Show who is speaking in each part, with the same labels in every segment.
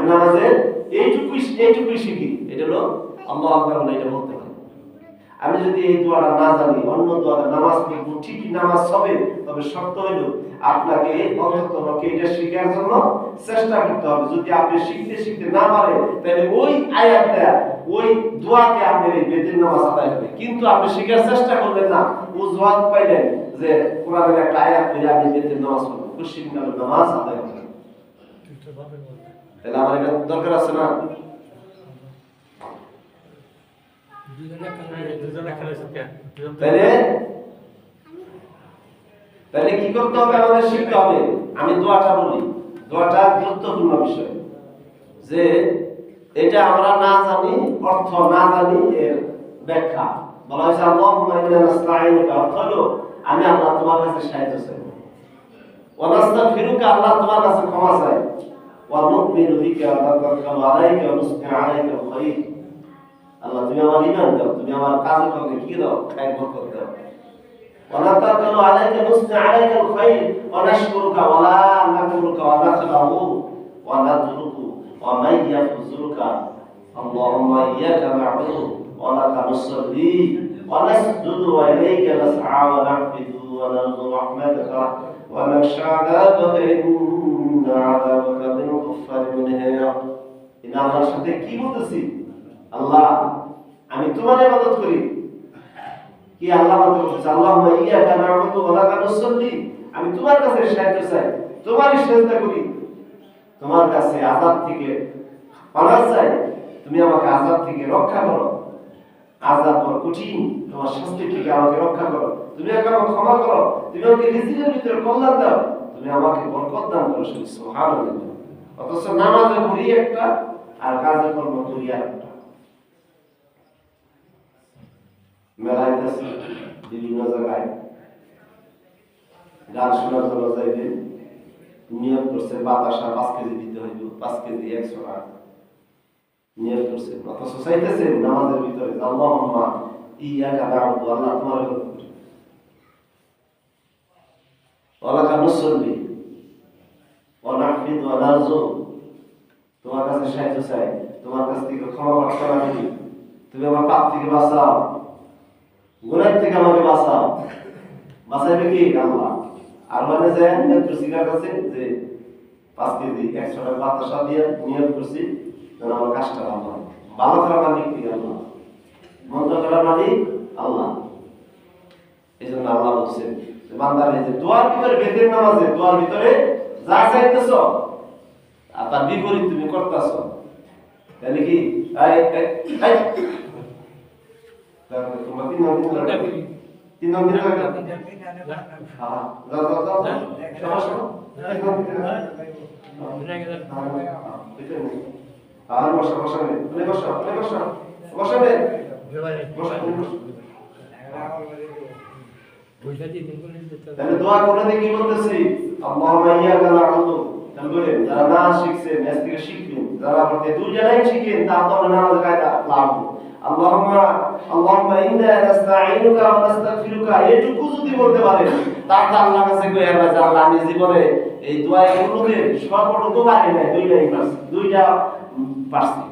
Speaker 1: আমি নামাজে এইটুকুই এইটুকুই শিখি। এটা হলো আল্লাহ আকবার বলে এটা বলতে হয়। আমি যদি এই দোয়াটা না জানি, অন্য দোয়াটা নামাজ পড়ব, ঠিকই নামাজ হবে, তবে শর্ত হইল আপনাকে এটা শেখার জন্য চেষ্টা করতে হবে। যদি আপনি শিখতে শিখতে না পারে তাহলে ওই আয়াতটা, ওই দোয়াকে আপনি এই নামাজ আদায় হবে কিন্তু আপনি শেখার চেষ্টা করলেন না, উজওয়াত পাইলেন যে কোরআনের একটা আয়াত নামাজ খুশি নামাজ আদায় হবে তাহলে আমার এটা দরকার আছে না? তাহলে তাহলে কি করতে হবে আমাদের শিখতে হবে? আমি দোয়াটা বলি। দোয়াটা গুরুত্বপূর্ণ বিষয়। যে এটা আমরা না জানি অর্থ না জানি এর ব্যাখ্যা। বলা হয়েছে অর্থ হলো, আমি আল্লাহ তোমার কাছে সাহায্য চাই। ওয়া আল্লাহ তোমার কাছে ক্ষমা চাই ওয়া নু'মিনু বিকা ওয়া নাতাওয়াক্কালু আলাইকা ওয়া নুসবিহু আলাইকা খায়র আল্লাহ তুমি আমার ইমান দাও তুমি আমার কাজে কর্মে কি দাও খায় বরকত দাও ونتوكل عليك نثني عليك الخير ونشكرك ولا نكفرك ونخلع ونترك ومن يخذلك اللهم اياك نعبد ولك نصلي ونسجد واليك نسعى ونعبد ونرجو رحمتك ونخشى عذابك ان عذابك সাথে কি বলতেছি? আল্লাহ, আমি তোমার করি। কি আল্লাহ আল্লাহ আমি তোমার কাছে সাহায্য চাই, তোমারই করি। তোমার কাছে থেকে চাই, তুমি আমাকে আযাব থেকে রক্ষা করো। আজাদ বড় কঠিন, তোমার শাস্তি থেকে আমাকে রক্ষা করো। তুমি আমাকে ক্ষমা করো। তুমি আমাকে নিজের ভিতরে কল্যাণ দাও। তুমি আমাকে বরকত দান করো অথচ নামাজে পড়ি একটা, আর কাজে কর্ম করি আর একটা। মেলায় বিভিন্ন জায়গায়। গান শোনার জন্য যাইবে নিয়োগ করছে বাতাসা পাঁচ কেজি দিতে হইব, পাঁচ কেজি একশো টাকা। নিয়োগ করছে। অথচ চাইতেছে নামাজের ভিতরে যে আল্লাহুম্মা ইyyaka না'বুদু, আল্লাহ তোমার ওয়ালাকা নুসাল্লি ওয়া ওয়া নারজু তোমার কাছে সাহায্য চাই, তোমার কাছ থেকে ক্ষমা প্রার্থনা করি। তুমি আমার পাপ থেকে বাঁচাও, গুনাহ থেকে আমাকে বাঁচাও। বাঁচাইবে কি? আল্লাহ। আর মানে যে একটু সিগার কাছে? যে পাঁচ কেজি একশো টাকা বাতাসা দিয়ে নিয়োগ করছি, যেন আমার কাজটা ভালো হয়। ভালো করার মালিক কি? আল্লাহ। মন্দ করার মালিক আল্লাহ। এই জন্য আল্লাহ বলছে বান্দার এই যে দোয়ার ভিতরে বেতের নামাজে, দোয়ার ভিতরে যা চাইতেছ আর তার বিপরীত তুমি করতেছ। তাহলে কি? তিন দিন আর বসা বসা নে বসা বসা বসা। নে বসা। তাহলে দোয়া করতে কি বলতেছি, আল্লাহুম্মা ইyyaka না'বুদু তাহলে যারা না শিখছেন আজ থেকে শিখবেন, যারা আমাদের দুই জানাই শিখেন তা তো নামাজ কায়দা লাগবে আল্লাহুম্মা আল্লাহুম্মা ইন্না নাস্তাঈনুকা ওয়া নাস্তাগফিরুকা এটুকু যদি বলতে পারেন তাহলে আল্লাহর কাছে কই যে আল্লাহ আমি জীবনে এই দোয়া কোনোদিন সর্বটুকু পারি নাই দুইটাই পারছি দুইটা পারছি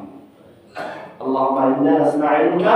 Speaker 1: আল্লাহুম্মা ইন্না নাস্তাঈনুকা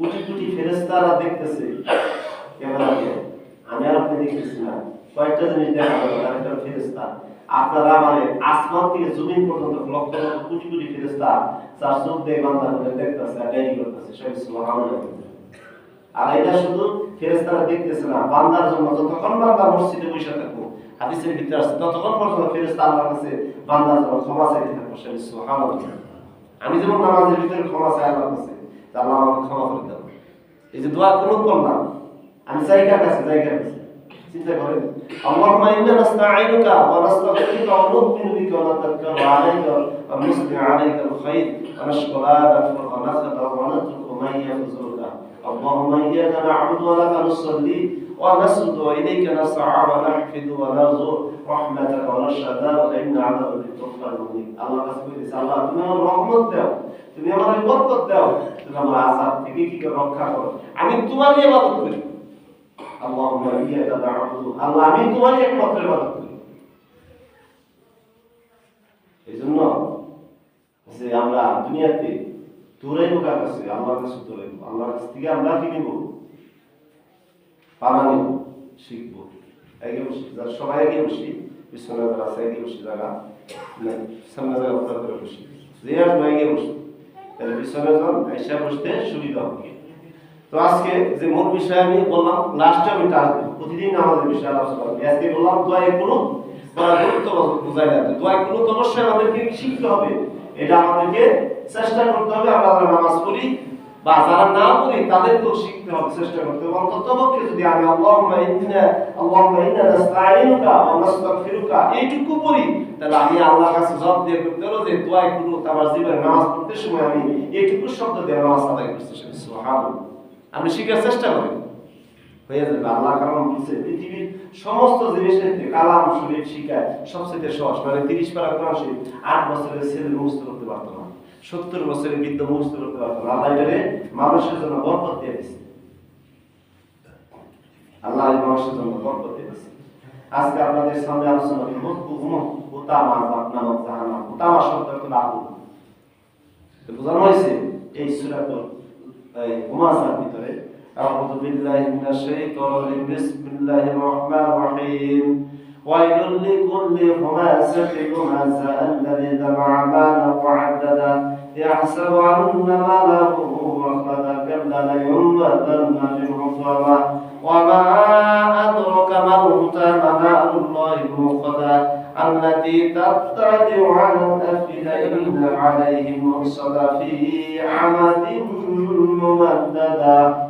Speaker 1: কোটি কোটি ফেরেস্তারা দেখতেছে আমি আর আপনি দেখতেছি না। কয়েকটা জিনিস দেখা ফেরেস্তা আপনারা মানে আসমান থেকে জমিন পর্যন্ত লক্ষ লক্ষ কোটি কোটি ফেরেস্তা তার চোখ দিয়ে বান্ধা করে দেখতেছে আর করতেছে। আর এটা শুধু ফেরেস্তারা দেখতেছে না, বান্দার জন্য যতক্ষণ বান্দা মসজিদে বসে থাকব হাদিসের ভিতরে আছে, ততক্ষণ পর্যন্ত ফেরেস্তা আল্লাহর কাছে বান্দার জন্য ক্ষমা চাইতে থাকব আমি যেমন নামাজের ভিতরে ক্ষমা চাই আল্লাহর কাছে তা আল্লাহ আমাকে ক্ষমা করে দাও এই যে দোয়া কোন করলাম আমি জায়গার কাছে জায়গার কাছে চিন্তা করেন اللهم إنا نستعينك ونستغفرك ونؤمن بك ونتوكل عليك ونثني عليك الخير ونشكر لا نكفر ونخدع ونترك من يخذلك اللهم إياك نعبد ولك نصلي ونسجد وإليك نسعى ونحفظ ونرجو رحمتك ونشهد وإن على ذلك تغفر منك الله কাছে কইতেছে আল্লাহ তুমি আমার রহমত দাও তুমি আমার বরকত দাও তুমি আমার আযাব থেকে কি করে রক্ষা করো আমি তোমারই ইবাদত করি আল্লাহুম্মা ইyyaka না'বুদু আল্লাহ আমি তোমারই একমাত্র ইবাদত করি এজন্য যে আমরা দুনিয়াতে দৌড়াইবো কার কাছে? আল্লাহর কাছে দৌড়াইবো আল্লাহর কাছ থেকে আমরা কি নিব পানা নিব শিখব আগে বসি সবাই আগে বসি পিছনে যারা আছে আগে বসি যারা যারা উত্তর করে বসি যে আসব তাহলে এসে বসতে সুবিধা হবে। তো আজকে যে মূল বিষয় আমি বললাম লাস্টে আমি দেব প্রতিদিন আমাদের বিষয়ে আলোচনা আজকে বললাম দোয়াই কুনুত বড় গুরুত্ব বোঝাই যাবে দোয়াই কুনুত অবশ্যই আমাদেরকে শিখতে হবে। এটা আমাদেরকে চেষ্টা করতে হবে, আমরা যারা নামাজ পড়ি বা যারা না পড়ি, তাদেরকেও শিখতে হবে, চেষ্টা করতে হবে। অন্তত পক্ষে যদি আমি আল্লাহুম্মা ইন্না আল্লাহুম্মা ইন্না নাস্তাঈনুকা ওয়া নাস্তাগফিরুকা এইটুকু পড়ি, তাহলে আমি আল্লাহর কাছে জবাব দিয়ে করতে হলো যে দোয়াই কুনুত আমার জীবনে নামাজ পড়তে সময় আমি এইটুকু শব্দ দিয়ে নামাজ আদায় করতে সুবহানাল্লাহ। আপনি শিখার চেষ্টা করেন? হয়ে যাবে। আল্লাহ কালাম বলছে, পৃথিবীর সমস্ত জিনিসের কালাম, শরীর শিখায় সবচেয়ে সহজ। মানে তিরিশ পারা কোরআন শরীফ আট বছরের ছেলে মুখস্থ করতে পারতো না। সত্তর বছরের বৃদ্ধ মুখস্থ করতে পারতো না। আল্লাহ এটারে মানুষের জন্য বরকত দিয়ে দিচ্ছে আল্লাহ মানুষের জন্য বরকত দিয়ে দিচ্ছে আজকে আপনাদের সামনে আলোচনা করব হুকুম হুতামা নামক জাহান্নাম। হুতামা শব্দ অর্থ আগুন বোঝানো হয়েছে এই সূরাতুল, এই হুমাসার ভিতরে أعوذ بالله من الشيطان الرجيم. بسم الله الرحمن الرحيم. ويل لكل همزة همزة الذي جمع مالا وعددا. يحسب أن ماله أخلدا كلا لينبذن في وما أدرك ما الحطمة نار الله الموقدة التي تطلع على الأفئدة إن عليهم مرصدا في عمد ممددة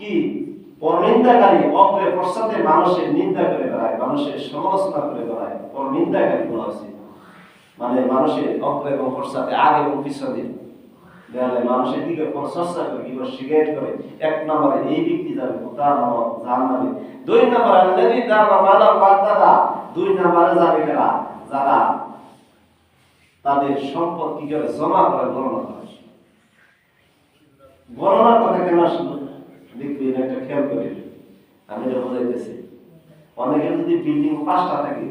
Speaker 1: কি? পরনিন্দাকারী পশ্চাতে মানুষের নিন্দা করে বেড়ায়, মানুষের সমালোচনা করে বেড়ায় পরনিন্দাকারী বলা মানে মানুষের এবং পশ্চাতে, আগে এবং পিছনে। মানুষের দিকে করে, কি শিকায়ত করে। এক নম্বরে এই ব্যক্তি যাবে, তার নাম জাহান নামে দুই ওয়াদাদা দুই নম্বরে যাবে কারা? যারা তাদের সম্পদ কি করে? জমা করে, গণনা করে। গণনার কথা কেন দেখবেন একটা খেয়াল করে আমি এটা বোঝাইতেছি অনেকের যদি বিল্ডিং পাঁচটা থাকে।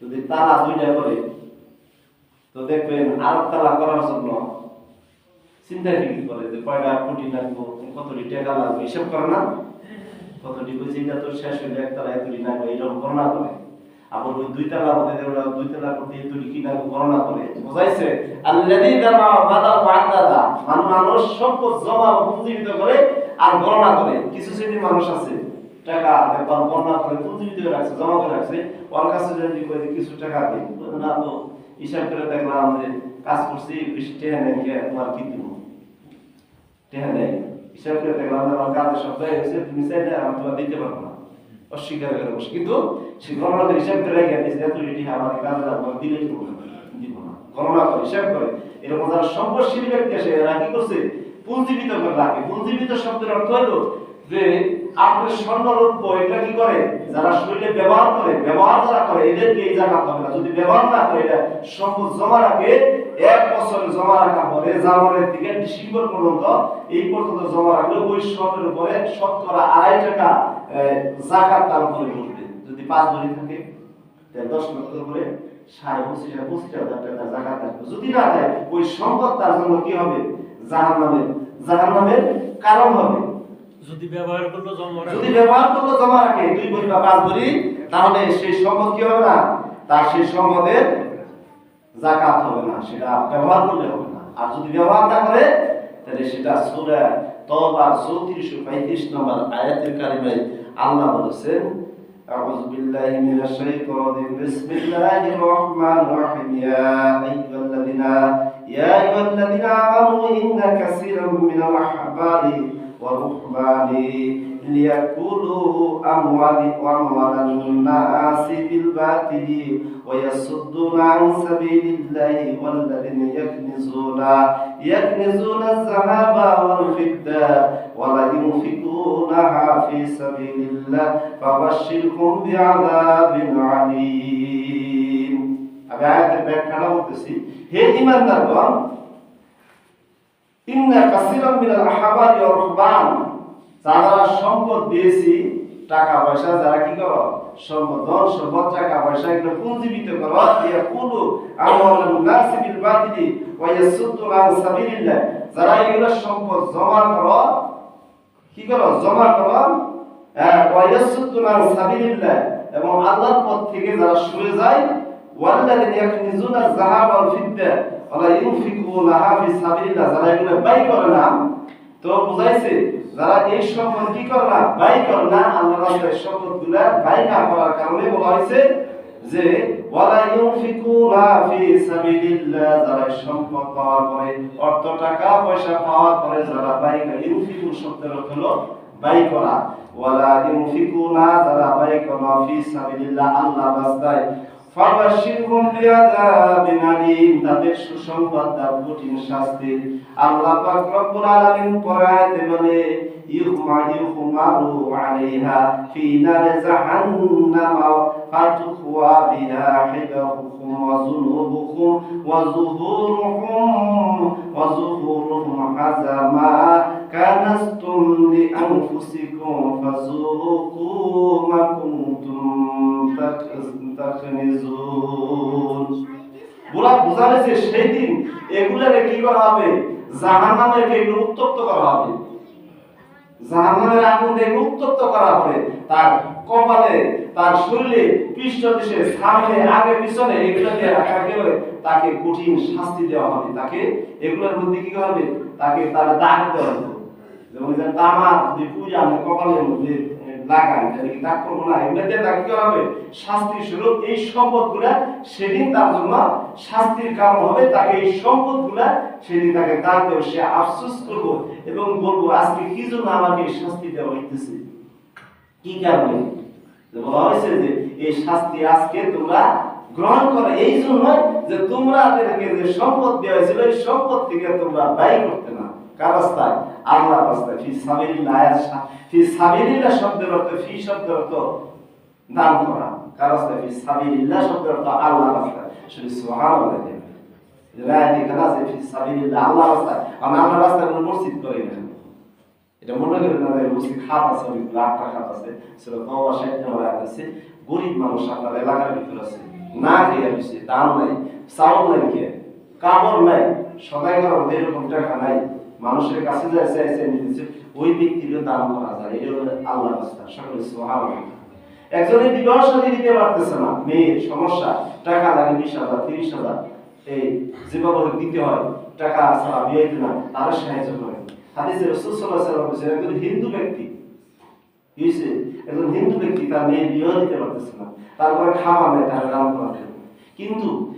Speaker 1: যদি তালা দুইটা করে, তো দেখবেন আর তালা করার জন্য চিন্তা ফিকির করে যে কয়টা কোটি লাগবো, কতটি টাকা লাগবে হিসাব করে না। কতটি এটা তো শেষ হইলে একতলা লাগবে এরকম গণনা করে। আবার ওই দুই তালা মধ্যে ওরা দুই তালা করতে কি লাগবে গণনা করে। বোঝাইছে? মানে মানুষ সম্পদ জমা পুঞ্জীবিত করে আর গণনা করে। কিছু শ্রেণির মানুষ আছে টাকা একবার গণনা করে করে রাখছে, জমা করে রাখছে, ওর কাছে যদি কই কিছু টাকা দিই না, তো হিসাব করে দেখলাম যে কাজ করছি, বেশি টেহা নেই, কে তোমার কি দিব? টেহা নেই। হিসাব করে দেখলাম যে আমার কাজের সপ্তাহে হয়েছে তুমি চাইলে আমি তোমার দিতে পারব না। অস্বীকার করে বসে। কিন্তু সে গণনা করে হিসাব করে রেখে দিয়েছে, এত রেডি আমাদের কাজে লাগবে দিলে না, দিব না। গণনা করে হিসাব করে। এরকম যারা সম্পদশীল ব্যক্তি আসে, এরা কি করছে? পুঞ্জীবিত করে রাখে। পুঞ্জীবিত শব্দের অর্থ হলো যে আপনার স্বর্ণরূপ এটা কি করে? যারা শরীরে ব্যবহার করে, ব্যবহার যারা করে, এদেরকে এই জায়গা হবে না। যদি ব্যবহার না করে, এটা সম্পদ জমা রাখে, এক বছর জমা রাখা পরে জানুয়ারির থেকে ডিসেম্বর পর্যন্ত এই পর্যন্ত জমা রাখলে ওই স্বর্ণের উপরে শতকরা আড়াই টাকা জাকাত তার উপরে উঠবে যদি পাঁচ ভরি থাকে দশ লক্ষ করে সাড়ে পঁচিশ হাজার পঁচিশ হাজার টাকা জাকাত আসবে যদি না দেয়, ওই সম্পদ তার জন্য কি হবে? জাহান নামের জাহান নামের কারণ হবে
Speaker 2: যদি ব্যবহার করলো জন্ম
Speaker 1: যদি ব্যবহার করলো জমা রাখে দুই ভরি বা পাঁচ ভরি তাহলে সেই সম্পদ কি হবে না তার সেই সম্পদের জাকাত হবে না সেটা ব্যবহার করলে হবে না আর যদি ব্যবহার না করে তাহলে সেটা সূরা তওবার 34 ও 35 নম্বর আয়াতের কারিমায় আল্লাহ বলেছেন أعوذ بالله من الشيطان الرجيم بسم الله الرحمن الرحيم يا أيها الذين يا أيها الذين آمنوا إن كثيرا من الأحبار والرهبان ليأكلوا أموال أموال الناس بالباطل ويصدون عن سبيل الله والذين يكنزون يكنزون الذهب والفضة ولا ينفقونها في سبيل الله فبشرهم بعذاب عليم আমি আয়াতের ব্যাখ্যাটা বলতেছি হে ইমানদারগণ ইন্না কাসিরাম মিনাল আহবারি ওয়া রুহবান যারা সম্পদ দিয়েছি টাকা পয়সা যারা কি করো? সম্পদ ধন সম্পদ টাকা পয়সা এগুলো পুঞ্জীবিত করো? ইয়া কুলু ওয়া আন সাবিলিল্লাহ। যারা এগুলো সম্পদ জমা করো কি করো? জমা করো হ্যাঁ, ওয়া ইয়াসুদ্দু আন সাবিলিল্লাহ। এবং আল্লাহর পথ থেকে যারা সরে যায় ওয়াল্লাযিনা ইয়াকনিজুনা যাহাব ওয়াল ফিদ্দা ওয়ালা ইউনফিকুনাহা ফি সাবিলিল্লাহ। যারা এগুলো ব্যয় করে না তো বুঝাইছে যারা এই সম্পদ কি করে না? ব্যয় করে না আল্লাহ রাস্তায় সম্পদগুলা ব্যয় না করার কারণে বলা হয়েছে যে, ওয়ালা ইউনফিকুনা ফি সাবিলিল্লাহ যারা সম্পদ পাওয়ার পরে, অর্থ, টাকা, পয়সা পাওয়ার পরে যারা ব্যয় করে, ইউনফিকু শব্দের অর্থ হলো ব্যয় করা। ওয়ালা ইউনফিকুনা, যারা ব্যয় করা ফি সাবিলিল্লাহ, আল্লাহ রাস্তায় তাদের সুসংবাদ দাও, কঠিন শাস্তির আল্লাহ পাক রব্বুল আলামিন পরায়াতে বলে ইউমা ইউমারু আলাইহা ফি নার জাহান্নাম ফাতুখওয়া বিহা হিবাহুকুম ওয়া যুনুবুকুম ওয়া যুহুরুকুম ওয়া যুহুরুহুম হাজামা কানাস্তুম লিআনফুসিকুম ফাযুকু মা কুনতুম। বুড়া বুঝালে সেই দিন এগুলারে কি করা হবে জাহান্নামের এগুলো উত্তপ্ত করা হবে। গেলে তাকে কঠিন শাস্তি দেওয়া হবে। তাকে এগুলোর মধ্যে কি হবে? তাকে দাগ দেওয়া হবে। যেমন কপালের মধ্যে না তাকে কি হবে? শাস্তি স্বরূপ। এই সেদিন তার জন্য শাস্তির কারণ হবে। তাকে এই সেদিন তাকে সে আফসোস করব এবং বলব, আজকে কি জন্য আমাকে শাস্তি দেওয়া হইতেছে? কি কারণে? বলা হয়েছে যে, এই শাস্তি আজকে তোমরা গ্রহণ করো। এই জন্য যে তোমরা তাদেরকে যে সম্পদ দেওয়া হয়েছিল, এই সম্পদ থেকে তোমরা ব্যয় করতে না। কার আল্লাহর রাস্তায় ফি সাবিলিল্লাহ ফি সাবিলিল্লাহ শব্দের অর্থ, ফি শব্দের অর্থ দান করা। কার রাস্তায় ফি সাবিলিল্লাহ শব্দের অর্থ আল্লাহর রাস্তায় শুধু সুবহানাল্লাহ রায়াত ফি সাবিলিল্লাহ আল্লাহর রাস্তায়। আমরা আল্লাহর রাস্তায় কোনো মসজিদ করি না। এটা মনে না যে মসজিদ খাত আছে খাত আছে। সেটা আছে, গরিব মানুষ আপনার এলাকার ভিতর আছে। না খেয়ে আসছে নাই, চাউল নাই খেয়ে, কাপড় নাই, সদাই টাকা নাই। মানুষের কাছে যায় চাইছে নিতেছে ওই ব্যক্তিরও দান করা যায় এটা হলো আল্লাহ রাস্তা সকলে সুবহানাল্লাহ। একজনের বিবাহ সাথে দিতে পারতেছে না মেয়ের সমস্যা, টাকা লাগে বিশ হাজার, তিরিশ হাজার, এই হোক দিতে হয়, টাকা ছাড়া বিয়ে না, তারা সাহায্য করে। হাদিসে রসুল সাল্লাহ সাল্লাম বলেছেন, একজন হিন্দু ব্যক্তি হয়েছে একজন হিন্দু ব্যক্তি তার মেয়ের বিবাহ দিতে পারতেছে না তারপরে খাওয়া নেয় তার দান করা কিন্তু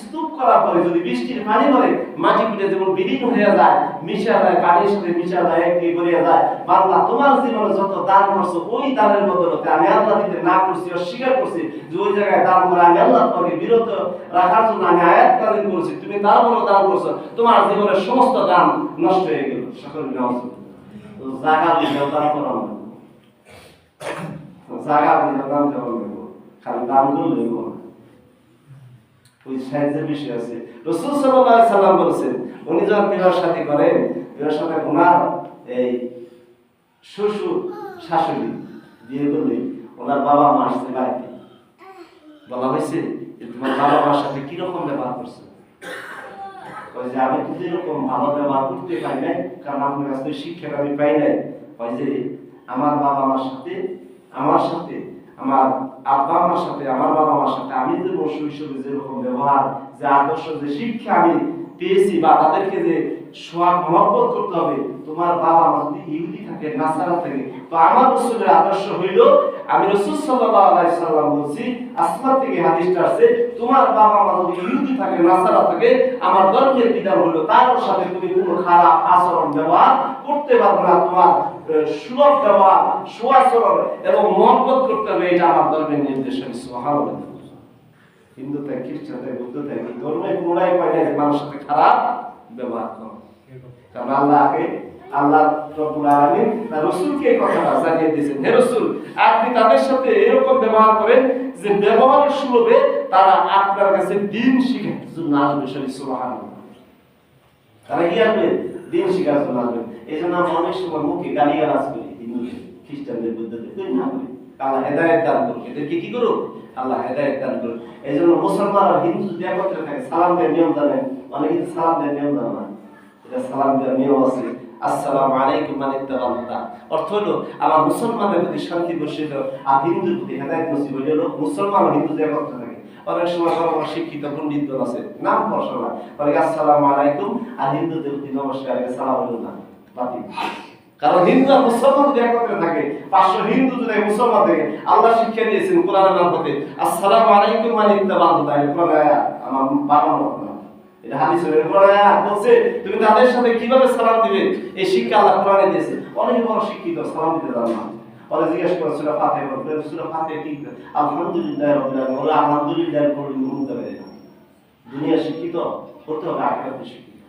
Speaker 1: স্তূপ করার পরে যদি বৃষ্টির পানি পড়ে, মাটি পিঠে যেমন বিলীন হয়ে যায়, মিশা যায় পানির সাথে মিশা যায় একটি করিয়া যায় বাংলা তোমার জীবনে যত দান করছ, ওই দানের বদলতে আমি আল্লাহ দিতে না করছি, অস্বীকার করছি যে ওই জায়গায় দান করে আমি আল্লাহ তোমাকে বিরত রাখার জন্য আমি আয়াত কালীন করছি। তুমি তারপরও দান করছ, তোমার জীবনের সমস্ত দান নষ্ট হয়ে গেল। সকল নাম তো জায়গা বুঝে দাম করা না বুঝে দেওয়া লাগবে খালি দাম করলে ওই সাহায্যের বিষয় আছে। রসুল সাল্লাহ সাল্লাম বলেছেন, উনি যখন বিবাহ সাথী করেন, বিবাহ সাথে ওনার এই শ্বশুর শাশুড়ি বিয়ে করলে ওনার বাবা মা আসছে বাড়িতে। বলা হয়েছে যে তোমার বাবা মার সাথে কীরকম ব্যবহার করছে? যে, আমি তো যেরকম ভালো ব্যবহার করতে পাই নাই, কারণ আপনার কাছ থেকে শিক্ষাটা আমি পাই নাই। যে, আমার বাবা মার সাথে, আমার সাথে আমার আব্বা আমার সাথে, আমার বাবা মার সাথে, আমি যে শৈশবে যেরকম ব্যবহার, যে আদর্শ, যে শিক্ষা আমি পেয়েছি বা তাদেরকে যে সোয়াগ মহব্বত করতে হবে, তোমার বাবা মা যদি থাকে, নাসারা থাকে, তো আমার বস্তুদের আদর্শ হইল আমি রসুল সাল্লাল্লাহু আলাইহি সাল্লাম বলছি আসমান থেকে হাদিসটা আছে তোমার বাবা মা যদি ইহুদি থাকে, নাসারা থাকে, আমার ধর্মের বিধান হলো তার সাথে তুমি কোনো খারাপ আচরণ, ব্যবহার করতে পারবে না, তোমার সুলভ ব্যবহার সুআচরণ এবং মহব্বত করতে হবে, এটা আমার ধর্মের নির্দেশ সুবহানাল্লাহ হিন্দু থেকে খ্রিস্টান থেকে বৌদ্ধ এই ধর্মে না সাথে খারাপ ব্যবহার করো। কারণ আল্লাহকে আল্লাহ রব্বুল আলামিন তার রাসূলকে কথাটা জানিয়ে দিয়েছেন, হে রাসূল, আপনি তাদের সাথে এরকম ব্যবহার করেন যে তারা আপনার কাছে দিন আসবে সুবহানাল্লাহ। তারা কি আসবে? দিন শিখার জন্য আসবে। এই জন্য আমরা অনেক সময় মুখে খ্রিস্টানদের বুদ্ধদের না করি। আল্লাহ দান করুক। এদেরকে কি করুক? আল্লাহ হেদায়েত দান করুক। এই জন্য মুসলমান আর হিন্দু যদি একত্রে থাকে, সালাম দেওয়ার নিয়ম জানেন? অনেকে সালাম দেওয়ার নিয়ম জানে না। এটা সালাম দেওয়ার নিয়ম আছে। আসসালামু আলাইকুম মানে অর্থ হলো, আমার মুসলমানের প্রতি শান্তি আর হিন্দুর প্রতি হেদায়েত হইল মুসলমান আর হিন্দু থাকে। অনেক সময় বড় শিক্ষিত পণ্ডিত আছে, নাম আসসালামু আলাইকুম, আর হিন্দুদের প্রতি নমস্কার সালাম হইল না কারণ হিন্দু আর মুসলমান যদি একত্রে থাকে, পাঁচশো হিন্দু যদি মুসলমান থাকে, আল্লাহ শিক্ষা দিয়েছেন কোরআনের মারফতে আসসালামু আলাইকুম মানে এটা কোরআন আমার বানানো কথা না। এটা হাদিস কোরআন আয়াত বলছে, তুমি তাদের সাথে কীভাবে সালাম দিবে? এই শিক্ষা আল্লাহ কোরআনে দিয়েছে। অনেক বড় শিক্ষিত, সালাম দিতে না। জিজ্ঞেস করে, সুরা ফাতিহা বলতে সুরা ফাতিহা কি? আলহামদুলিল্লাহ বলে, আলহামদুলিল্লাহ বেরে দুনিয়া শিক্ষিত হবে শিক্ষিত।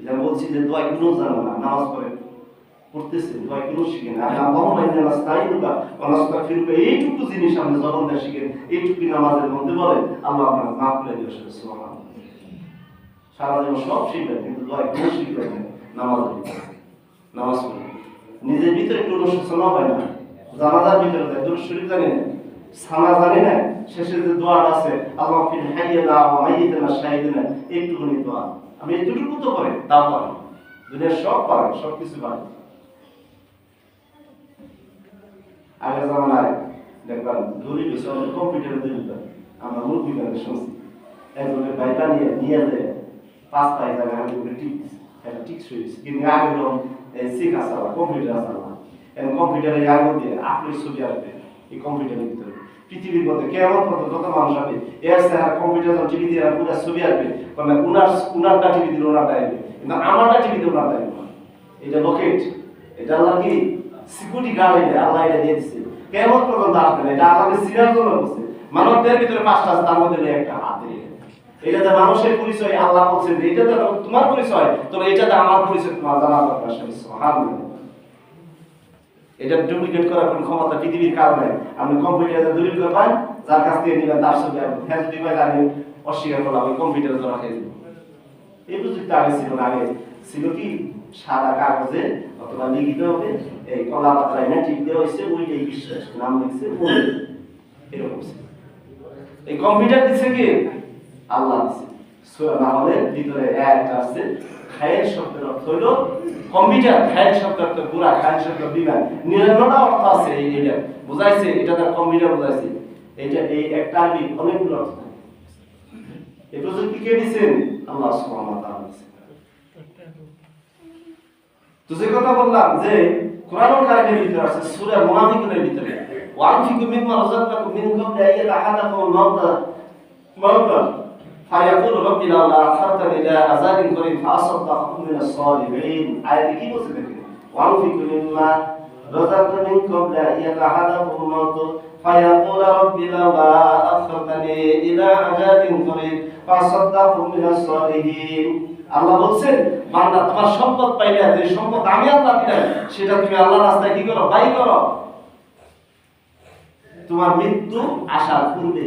Speaker 1: এটা বলছি যে দোয়া না, নামাজ পড়ে। দোয়া ওয়া এইটুকু জিনিস জবান দিয়ে শিখেন। এইটুকু নামাজের মধ্যে বলে আল্লাহ আপনার মাফ করে সুবহানাল্লাহ। সারা জীবন সব শিখবেন কিন্তু দোয়া কোনো শিখবেন নামাজ নামাজ নিজের ভিতরে একটু অনুশোচনা হয় না। জানাজার ভিতরে যায় দূর শরীর জানি না। সানা জানি না, শেষে যে দোয়াটা আছে, আল্লাহ ফিল হাইয়ানা ওয়া মাইয়াতানা শাহিদানা, এইটুকুনি দোয়া। আমি এইটুকু তো করে তাও পারি দুনিয়ার সব পারে সব কিছু পারে আগের জামানায় দেখলাম দড়ি বিষয় কম্পিউটারে দড়ি আমরা মুরগি গানে শুনছি। একজনের বাইটা নিয়ে নিয়ে যায়। পাই জায়গায় আমি ওকে টিক একটা টিক শুয়েছি কিন্তু আগে যখন শিখ আসালা কম্পিউটার আসালা এখন কম্পিউটারে আগে দিয়ে আপনি ছবি আসবে এই কম্পিউটারের ভিতরে। পৃথিবীর মধ্যে কেমন পর্যন্ত যত মানুষ হবে এর স্যার কম্পিউটার যখন টিভি দিয়ে পুরো ছবি আসবে মানে উনার, উনারটা টিভি দিলে ওনারটা আসবে কিন্তু আমারটা টিভি দিয়ে ওনারটা আসবে। এটা লকেট এটা আল্লাহ কি? সিকিউরিটি গার্ড এটা, আল্লাহ এটা দিয়ে দিচ্ছে কেমন পর্যন্ত আসবে না, এটা আমাদের সিরিয়াল জন্য করছে মানবদের ভিতরে পাঁচটা আছে, তার মধ্যে একটা এটা যে মানুষের পরিচয়, আল্লাহ বলছে যে এটা যে তোমার পরিচয় তাহলে এটা যে আমার পরিচয়, তোমার জানা দরকার সুবহানাল্লাহ। এটা ডুপ্লিকেট করার কোনো ক্ষমতা পৃথিবীর কারণে আপনি কম্পিউটারে দলিল করবেন যার কাছ থেকে নিবেন, তার আপনি ফেস দিবেন আমি অস্বীকার করলাম ওই কম্পিউটারে জমা খেয়ে দিব এই প্রযুক্তি আগে ছিল না, আগে ছিল কি? সাদা কাগজে অথবা লিখিত হবে এই কলা পাতায় না টিপ দেওয়া হয়েছে ওইটাই বিশ্বাস, নাম লিখছে এরকম। এই কম্পিউটার দিচ্ছে কি? আল্লাহ দিছে। ভিতরে একটা আছে, খায়ের শব্দের অর্থ কম্পিউটার খায়ের শব্দের অর্থ খায়ের শব্দ বিমান। অর্থ আছে এই এটা। এটা তার কম্পিউটার এটা এই একটা অনেকগুলো অর্থ থাকে। এই প্রযুক্তি কে আল্লাহ তো যে কথা বললাম যে কোরআনুল কারিমের ভিতরে আছে, সূরা মুনাফিকুনের ভিতরে। ওয়ানফিকু মিম্মা মিন মাউতা মাউতা। ফায়াকুলু রাব্বি লাউলা আখারতানি ইলা আযাবিন করিম ফাআসাদদাক মিন আস-সালিহিন আয়াতে কি বলছে দেখেন মিম্মা রাযাকনা মিন ক্বাবলি আন ইয়াতাহাদাকুম মাউতা ফায়াকুলু রাব্বি লাউলা আখারতানি ইলা আযাবিন করিম ফাসাদ্দাকু মিনাস সালিহিন আল্লাহ বলছেন, বান্দা, তোমার সম্পদ পাইলে যে সম্পদ আমি আল্লাহ দিলাম, সেটা তুমি আল্লাহর রাস্তায় কি করো? ব্যয় করো। তোমার মৃত্যু আসার পূর্বে